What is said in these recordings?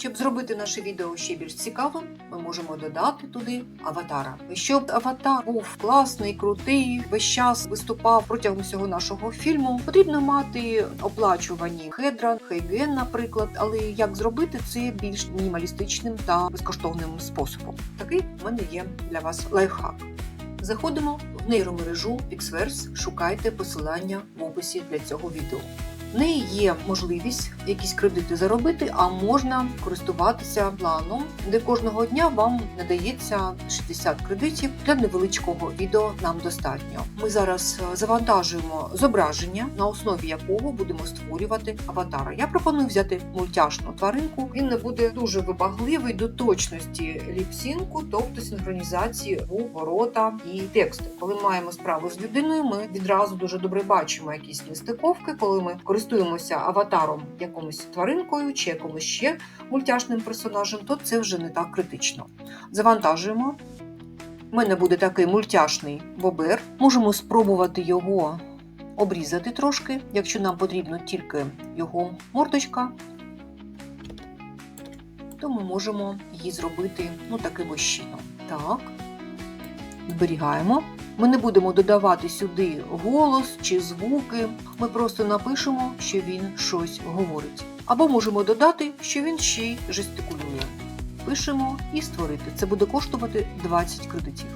Щоб зробити наше відео ще більш цікавим, ми можемо додати туди аватара. Щоб аватар був класний, крутий, весь час виступав протягом всього нашого фільму, потрібно мати оплачувані хедра, хейген, наприклад. Але як зробити це більш мінімалістичним та безкоштовним способом? Такий в мене є для вас лайфхак. Заходимо в нейромережу Pixverse, шукайте посилання в описі для цього відео. В неї є можливість якісь кредити заробити, а можна користуватися планом, де кожного дня вам надається 60 кредитів для невеличкого відео. Нам достатньо. Ми зараз е, завантажуємо зображення, на основі якого будемо створювати аватара. Я пропоную взяти мультяшну тваринку. Він не буде дуже вибагливий до точності ліпсінку, тобто синхронізації звук, ворота і тексту. Коли маємо справу з людиною, ми відразу дуже добре бачимо якісь нестиковки, коли ми користуємося аватаром якомусь тваринкою чи якомусь ще мультяшним персонажем, то це вже не так критично. Завантажуємо. У мене буде такий мультяшний бобер. Можемо спробувати його обрізати трошки, якщо нам потрібно тільки його мордочка, то ми можемо її зробити ну, таким ось чином. Так, зберігаємо. Ми не будемо додавати сюди голос чи звуки. Ми просто напишемо, що він щось говорить. Або можемо додати, що він ще й жестикулює. Пишемо і створити. Це буде коштувати 20 кредитів.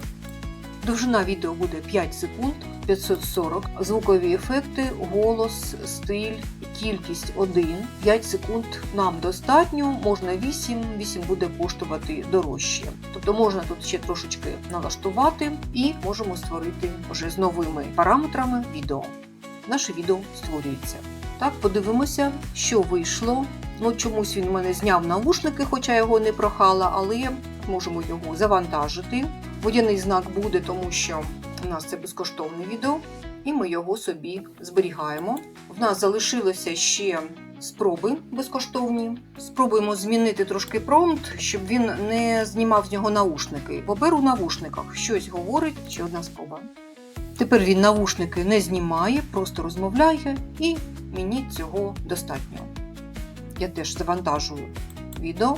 Довжина відео буде 5 секунд, 540, звукові ефекти, голос, стиль, кількість 1, 5 секунд нам достатньо, можна 8, 8 буде коштувати дорожче. Тобто можна тут ще трошечки налаштувати і можемо створити вже з новими параметрами відео. Наше відео створюється. Так, подивимося, що вийшло. Ну, чомусь він мене зняв навушники, хоча його не прохала, але можемо його завантажити. Водяний знак буде, тому що у нас це безкоштовне відео, і ми його собі зберігаємо. В нас залишилося ще спроби безкоштовні. Спробуємо змінити трошки промпт, щоб він не знімав з нього наушники. Бобер у навушниках щось говорить, ще одна спроба. Тепер він навушники не знімає, просто розмовляє, і мені цього достатньо. Я теж завантажую відео.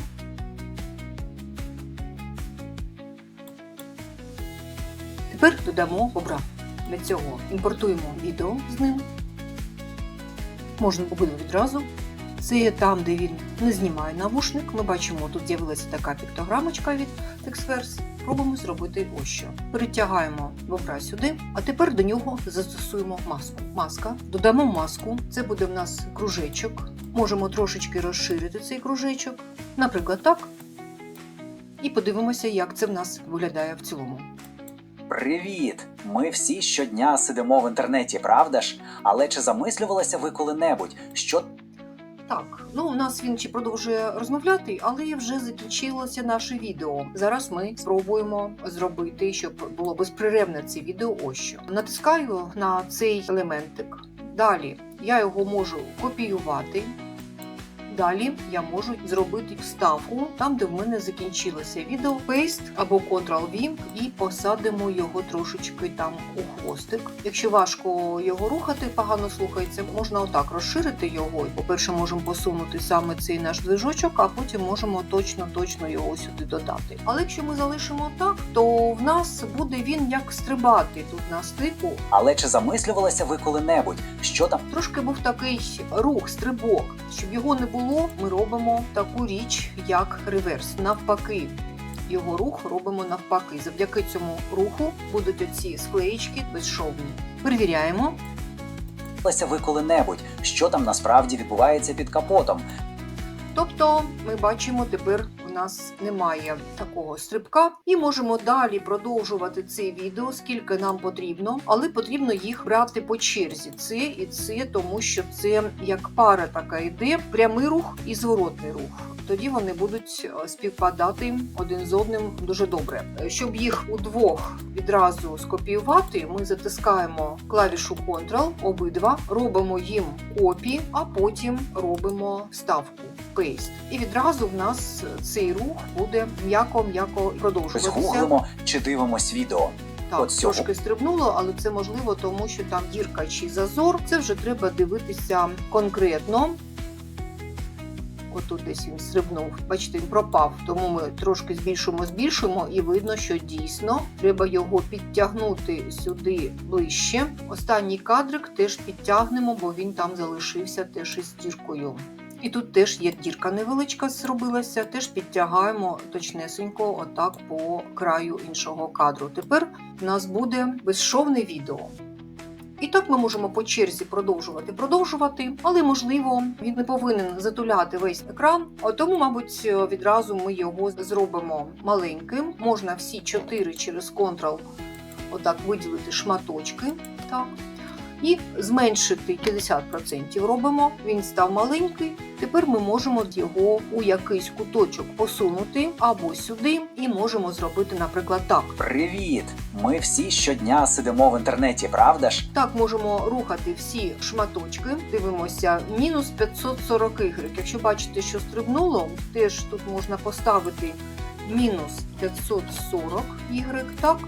Тепер додамо бобра. Для цього імпортуємо відео з ним. Можна обидва відразу. Це є там, де він не знімає навушник. Ми бачимо, тут з'явилася така піктограмочка від Texverse. Пробуємо зробити ось що. Перетягаємо бобра сюди, а тепер до нього застосуємо маску. Маска. Додамо маску. Це буде в нас кружечок. Можемо трошечки розширити цей кружечок, наприклад, так. І подивимося, як це в нас виглядає в цілому. Привіт! Ми всі щодня сидимо в інтернеті, правда ж? Але чи замислювалися ви коли-небудь, що Так, ну у нас він ще продовжує розмовляти, але вже закінчилося наше відео. Зараз ми спробуємо зробити, щоб було безперервне це відео. Ось що натискаю на цей елементик. Далі я його можу копіювати. Далі я можу зробити вставку там, де в мене закінчилося відео, Paste або Ctrl-V і посадимо його трошечки там у хвостик. Якщо важко його рухати, погано слухається, можна отак розширити його. По-перше, можемо посунути саме цей наш движочок, а потім можемо точно-точно його сюди додати. Але якщо ми залишимо так, то в нас буде він як стрибати тут на стику. але чи замислювалися ви коли-небудь, що там Трошки був такий рух, стрибок. Щоб його не було, ми робимо таку річ, як реверс. Навпаки, його рух робимо навпаки. Завдяки цьому руху будуть оці склеїчки безшовні. Перевіряємо. ви коли-небудь, що там насправді відбувається під капотом? Тобто, ми бачимо, тепер нас немає такого стрибка, і можемо далі продовжувати це відео, скільки нам потрібно, але потрібно їх брати по черзі. Це і це, тому що це як пара така йде, прямий рух і зворотний рух. Тоді вони будуть е, співпадати один з одним дуже добре. Щоб їх удвох відразу скопіювати, ми затискаємо клавішу Ctrl обидва, робимо їм копі, а потім робимо вставку Paste. І відразу в нас цей рух буде м'яко-м'яко Ось продовжуватися. гуглимо чи дивимось відео. Так, От цього. трошки стрибнуло, але це можливо, тому що там дірка чи зазор. Це вже треба дивитися конкретно. Отут десь він стрибнув. Бачите, він пропав. Тому ми трошки збільшуємо, збільшуємо, і видно, що дійсно треба його підтягнути сюди ближче. Останній кадрик теж підтягнемо, бо він там залишився теж із діркою. І тут теж є дірка невеличка зробилася, теж підтягаємо точнесенько отак по краю іншого кадру. Тепер у нас буде безшовне відео. І так ми можемо по черзі продовжувати, продовжувати, але можливо він не повинен затуляти весь екран. Тому, мабуть, відразу ми його зробимо маленьким. Можна всі чотири через Ctrl отак виділити шматочки. Так. І зменшити 50% робимо. Він став маленький. Тепер ми можемо його у якийсь куточок посунути або сюди, і можемо зробити, наприклад, так. Привіт! Ми всі щодня сидимо в інтернеті, правда ж? Так можемо рухати всі шматочки. Дивимося, мінус 540 Y. Якщо бачите, що стрибнуло, теж тут можна поставити мінус 540 Y, так?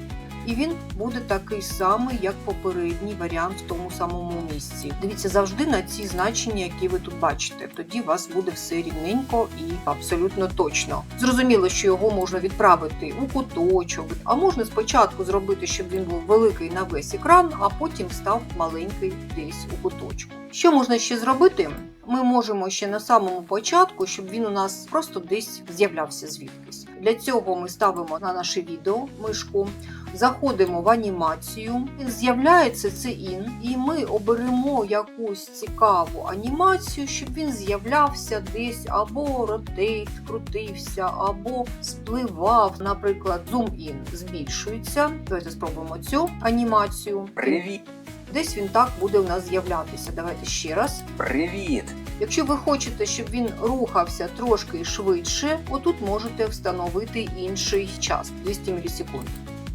І він буде такий самий, як попередній варіант в тому самому місці. Дивіться завжди на ці значення, які ви тут бачите. Тоді у вас буде все рівненько і абсолютно точно. Зрозуміло, що його можна відправити у куточок, а можна спочатку зробити, щоб він був великий на весь екран, а потім став маленький десь у куточку. Що можна ще зробити? Ми можемо ще на самому початку, щоб він у нас просто десь з'являвся звідкись. Для цього ми ставимо на наше відео мишку, заходимо в анімацію, з'являється це ін, і ми оберемо якусь цікаву анімацію, щоб він з'являвся десь або ротейт, крутився, або спливав. Наприклад, зум-ін збільшується. Давайте спробуємо цю анімацію. Привіт! Десь він так буде у нас з'являтися. Давайте ще раз. Привіт! Якщо ви хочете, щоб він рухався трошки швидше, отут можете встановити інший час 200 мілісекунд.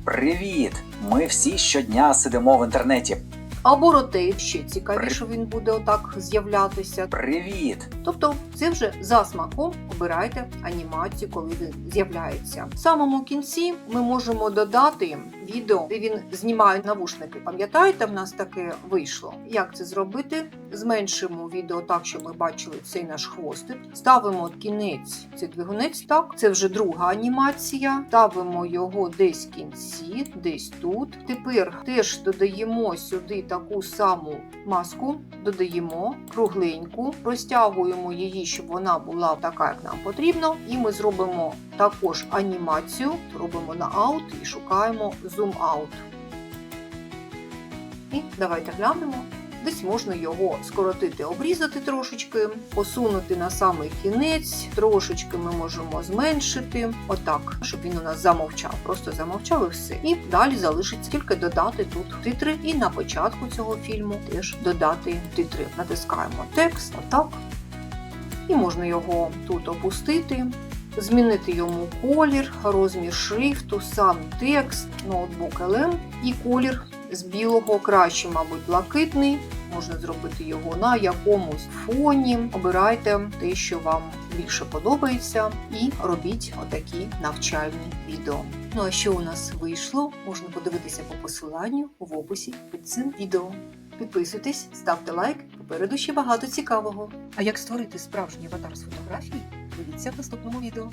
Привіт! Ми всі щодня сидимо в інтернеті. Або ротейт ще цікавіше він буде отак з'являтися. Привіт! Тобто, це вже за смаком обирайте анімацію, коли він з'являється. В самому кінці ми можемо додати відео, де він знімає навушники. Пам'ятаєте, в нас таке вийшло. Як це зробити? Зменшимо відео так, щоб ми бачили цей наш хвостик. Ставимо кінець, цей двигунець. Так, це вже друга анімація. Ставимо його десь в кінці, десь тут. Тепер теж додаємо сюди таку саму маску, додаємо кругленьку, розтягуємо її, щоб вона була така, як нам потрібно. І ми зробимо також анімацію, робимо на аут і шукаємо зум-аут. І давайте глянемо. Десь можна його скоротити, обрізати трошечки, посунути на самий кінець, трошечки ми можемо зменшити, отак, щоб він у нас замовчав, просто замовчав і все. І далі залишиться тільки додати тут титри, і на початку цього фільму теж додати титри. Натискаємо текст, отак. І можна його тут опустити, змінити йому колір, розмір шрифту, сам текст, ноутбук LM і колір з білого краще, мабуть, блакитний. Можна зробити його на якомусь фоні. Обирайте те, що вам більше подобається, і робіть отакі навчальні відео. Ну а що у нас вийшло, можна подивитися по посиланню в описі під цим відео. Підписуйтесь, ставте лайк, попереду ще багато цікавого. А як створити справжній аватар з фотографії, дивіться в наступному відео.